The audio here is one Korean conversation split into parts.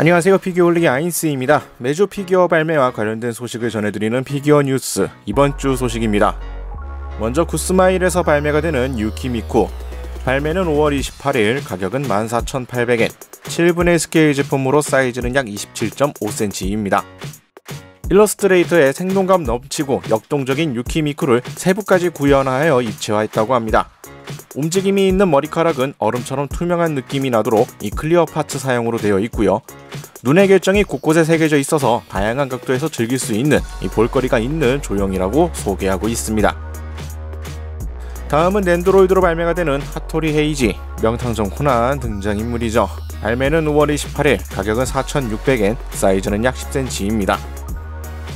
안녕하세요. 피규어 올리기 아인스입니다. 매주 피규어 발매와 관련된 소식을 전해드리는 피규어 뉴스 이번 주 소식입니다. 먼저 구스마일에서 발매가 되는 유키미코 발매는 5월 28일 가격은 14,800엔. 7분의 스케일 제품으로 사이즈는 약 27.5cm입니다 일러스트레이터에 생동감 넘치고 역동적인 유키미쿠를 세부까지 구현하여 입체화했다고 합니다. 움직임이 있는 머리카락은 얼음처럼 투명한 느낌이 나도록 이 클리어 파츠 사용으로 되어 있고요. 눈의 결정이 곳곳에 새겨져 있어서 다양한 각도에서 즐길 수 있는 이 볼거리가 있는 조형이라고 소개하고 있습니다. 다음은 랜드로이드로 발매가 되는 핫토리 헤이지 명탕정 코난 등장인물이죠. 발매는 5월 28일, 가격은 4,600엔, 사이즈는 약 10cm입니다.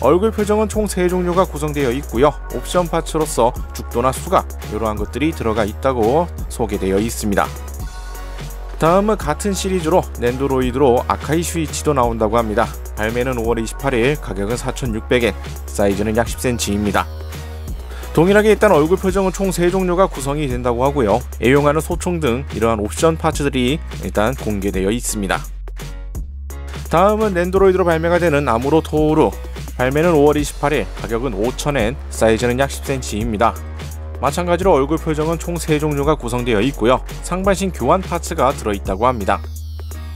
얼굴 표정은 총 3종류가 구성되어 있고요. 옵션 파츠로서 죽도나 수갑 이러한 것들이 들어가 있다고 소개되어 있습니다. 다음은 같은 시리즈로 랜드로이드로 아카이 슈이치도 나온다고 합니다. 발매는 5월 28일, 가격은 4,600엔, 사이즈는 약 10cm입니다. 동일하게 일단 얼굴 표정은 총 3종류가 구성이 된다고 하고요. 애용하는 소총 등 이러한 옵션 파츠들이 일단 공개되어 있습니다. 다음은 랜드로이드로 발매가 되는 아무로 토우루 발매는 5월 28일, 가격은 5,000엔, 사이즈는 약 10cm입니다. 마찬가지로 얼굴 표정은 총 3종류가 구성되어 있고요. 상반신 교환 파츠가 들어있다고 합니다.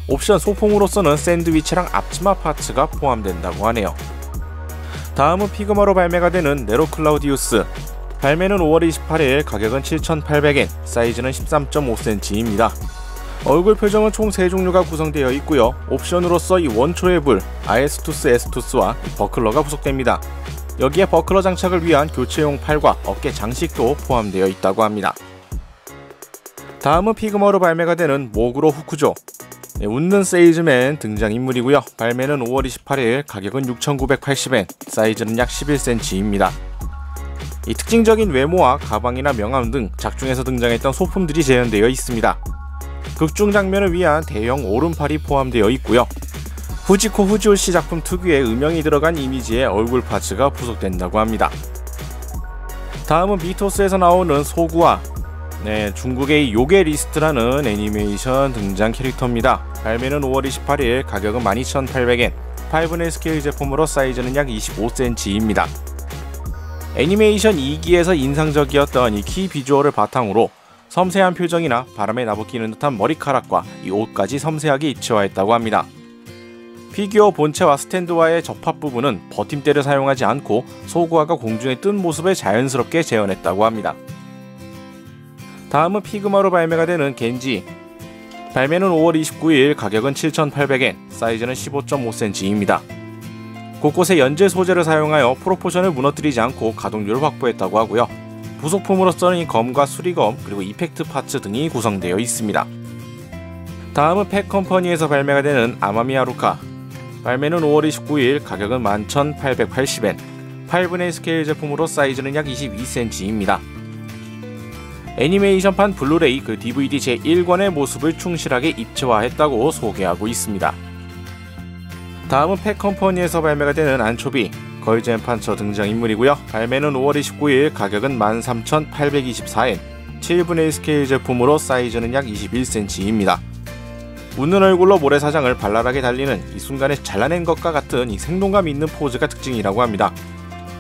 옵션 소품으로서는 샌드위치랑 앞치마 파츠가 포함된다고 하네요. 다음은 피그마로 발매가 되는 네로 클라우디우스. 발매는 5월 28일, 가격은 7,800엔, 사이즈는 13.5cm입니다. 얼굴 표정은 총 3종류가 구성되어 있고요. 옵션으로서 이 원초의 불, 아에스투스 에스투스와 버클러가 부속됩니다. 여기에 버클러 장착을 위한 교체용 팔과 어깨 장식도 포함되어 있다고 합니다. 다음은 피그머로 발매가 되는 모그로 후쿠조 네, 웃는 세이즈맨 등장인물이고요. 발매는 5월 28일, 가격은 6,980엔, 사이즈는 약 11cm입니다. 이 특징적인 외모와 가방이나 명함 등 작중에서 등장했던 소품들이 재현되어 있습니다. 극중 장면을 위한 대형 오른팔이 포함되어 있고요. 후지코 후지오시 작품 특유의 음영이 들어간 이미지의 얼굴 파츠가 부속된다고 합니다. 다음은 비토스에서 나오는 소구와 네, 중국의 요게 리스트라는 애니메이션 등장 캐릭터입니다. 발매는 5월 28일, 가격은 12,800엔, 8분의 스케일 제품으로 사이즈는 약 25cm입니다. 애니메이션 2기에서 인상적이었던 이 키 비주얼을 바탕으로 섬세한 표정이나 바람에 나부끼는 듯한 머리카락과 이 옷까지 섬세하게 입체화했다고 합니다. 피규어 본체와 스탠드와의 접합 부분은 버팀대를 사용하지 않고 소구화가 공중에 뜬 모습을 자연스럽게 재현했다고 합니다. 다음은 피그마로 발매가 되는 겐지. 발매는 5월 29일, 가격은 7,800엔, 사이즈는 15.5cm입니다. 곳곳에 연재 소재를 사용하여 프로포션을 무너뜨리지 않고 가동률을 확보했다고 하고요. 부속품으로서는 검과 수리검 그리고 이펙트 파츠 등이 구성되어 있습니다. 다음은 팩컴퍼니에서 발매가 되는 아마미 아루카 발매는 5월 29일 가격은 11,880엔 8분의 스케일 제품으로 사이즈는 약 22cm입니다. 애니메이션판 블루레이 그 DVD 제1권의 모습을 충실하게 입체화했다고 소개하고 있습니다. 다음은 팩컴퍼니에서 발매가 되는 안초비 걸젠 판처 등장인물이고요. 발매는 5월 29일, 가격은 13,824엔, 7분의 스케일 제품으로 사이즈는 약 21cm입니다. 웃는 얼굴로 모래사장을 발랄하게 달리는 이 순간에 잘라낸 것과 같은 이 생동감 있는 포즈가 특징이라고 합니다.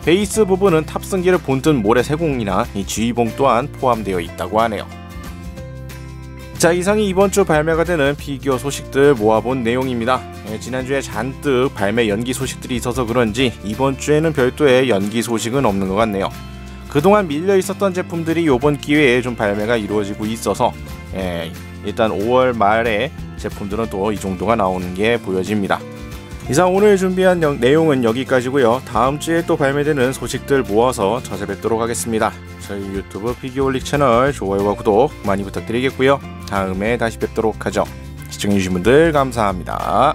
베이스 부분은 탑승기를 본뜬 모래 세공이나 이 지휘봉 또한 포함되어 있다고 하네요. 자 이상이 이번 주 발매가 되는 피규어 소식들 모아본 내용입니다. 예, 지난주에 잔뜩 발매 연기 소식들이 있어서 그런지 이번 주에는 별도의 연기 소식은 없는 것 같네요. 그동안 밀려 있었던 제품들이 이번 기회에 좀 발매가 이루어지고 있어서 예, 일단 5월 말에 제품들은 또 이 정도가 나오는 게 보여집니다. 이상 오늘 준비한 여, 내용은 여기까지고요. 다음 주에 또 발매되는 소식들 모아서 찾아뵙도록 하겠습니다. 저희 유튜브 피규어올릭 채널 좋아요와 구독 많이 부탁드리겠고요. 다음에 다시 뵙도록 하죠. 시청해주신 분들 감사합니다.